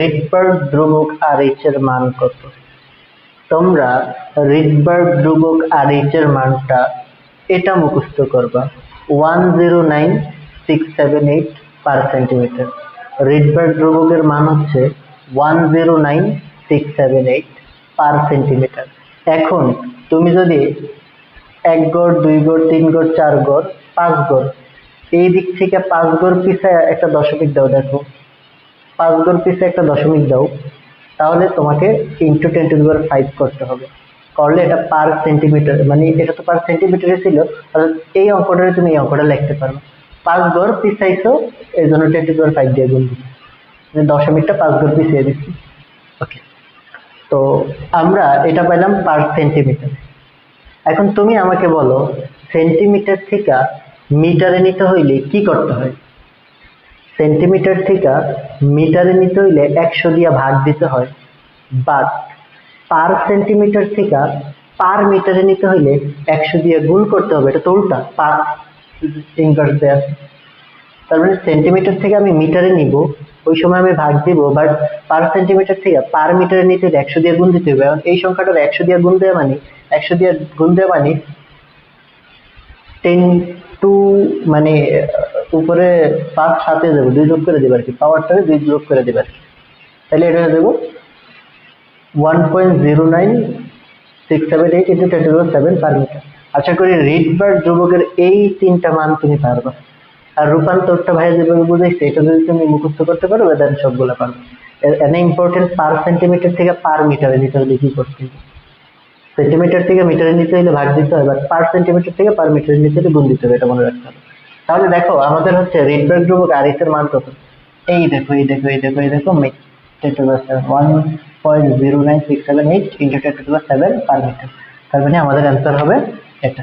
Rydberg ধ্রুবক আর H এর মান কত? তোমরা রিডবার্গ ধ্রুবক আর এইচ এর মানটা এটা মুখস্থ করবা। One zero nine six seven eight per centimetre Rydberg ধ্রুবকের মান হচ্ছে one zero nine six seven eight per centimetre এখন তুমি যদি এক গড়, দুই গড়, তিন গড়, চার গড়, পাঁচ গড়, এই দিক থেকে পাঁচ গড় পিছে একটা দশমিক দাও দেখো। পাঁচ গড় পিছে একটা দশমিক দাও তাহলে তোমাকে into ten to power five করতে হবে। করলে এটা পার সেন্টিমিটার মানে এটা তো পার সেন্টিমিটারে ছিল অর্থাৎ এই অঙ্কটারে তুমি এই অঙ্কটা লিখতে পারো। পাঁচ গড় পিছাইছো এই জন্য টেন টু পাওয়ার ফাইভ দিয়ে গুণ দিচ্ছি। মানে দশমিকটা পাঁচ গড় পিছিয়ে দিচ্ছি। ওকে তো আমরা এটা পেলাম পার সেন্টিমিটার এখন তুমি আমাকে বলো সেন্টিমিটার থেকে মিটারে নিতে হইলে কি করতে হয়? সেন্টিমিটার থেকে মিটারে নিতে হইলে একশো দিয়ে ভাগ দিতে হয়। বাট পার সেন্টিমিটার থেকে পার মিটারে নিতে হইলে একশো দিয়ে গুণ করতে হবে। এটা তো উল্টা পার ইনভার্স দেয়া। তার মানে সেন্টিমিটার থেকে আমি মিটারে নিব, ওই সময় আমি ভাগ দিব বাট পার সেন্টিমিটার থেকে পার মিটারে নিতে হলে একশো দিয়ে গুণ দিতে হবে এই সংখ্যাটার একশো দিয়ে গুণ দেওয়া মানে একশো দিয়ে গুণ দেওয়া মানে টেন টু মানে উপরে পাঁচ সাথে দেবো, দুই যোগ করে দেবে আর কি পাওয়ারটাকে দুই যোগ করে দেবে আর কি। তাহলে এটা দেবো one point zero nine six seven eight into ten to seven per metre আশা করি রিডবার যুবকের এই তিনটা মান তুমি পারবা। আর রূপান্তরটা ভাই যেভাবে বুঝাইছে, এটা যদি তুমি মুখস্থ করতে পারো দেন সবগুলো পারবে। এনে ইম্পর্টেন্ট পার সেন্টিমিটার থেকে পার মিটারে নিতে হলে কি করতে হবে? সেন্টিমিটার থেকে মিটারে নিতে হলে ভাগ দিতে হবে বাট পার সেন্টিমিটার থেকে পার মিটারে নিতে হলে গুণ দিতে হবে, এটা মনে রাখতে হবে। তাহলে দেখো, আমাদের হচ্ছে রিডব্যাক ধ্রুবক আর এর মান কত? এই দেখো এই দেখো এই দেখো এই দেখো ten to seven one point zero nine six seven eight into ten to seven per metre তার মানে আমাদের অ্যান্সার হবে এটা।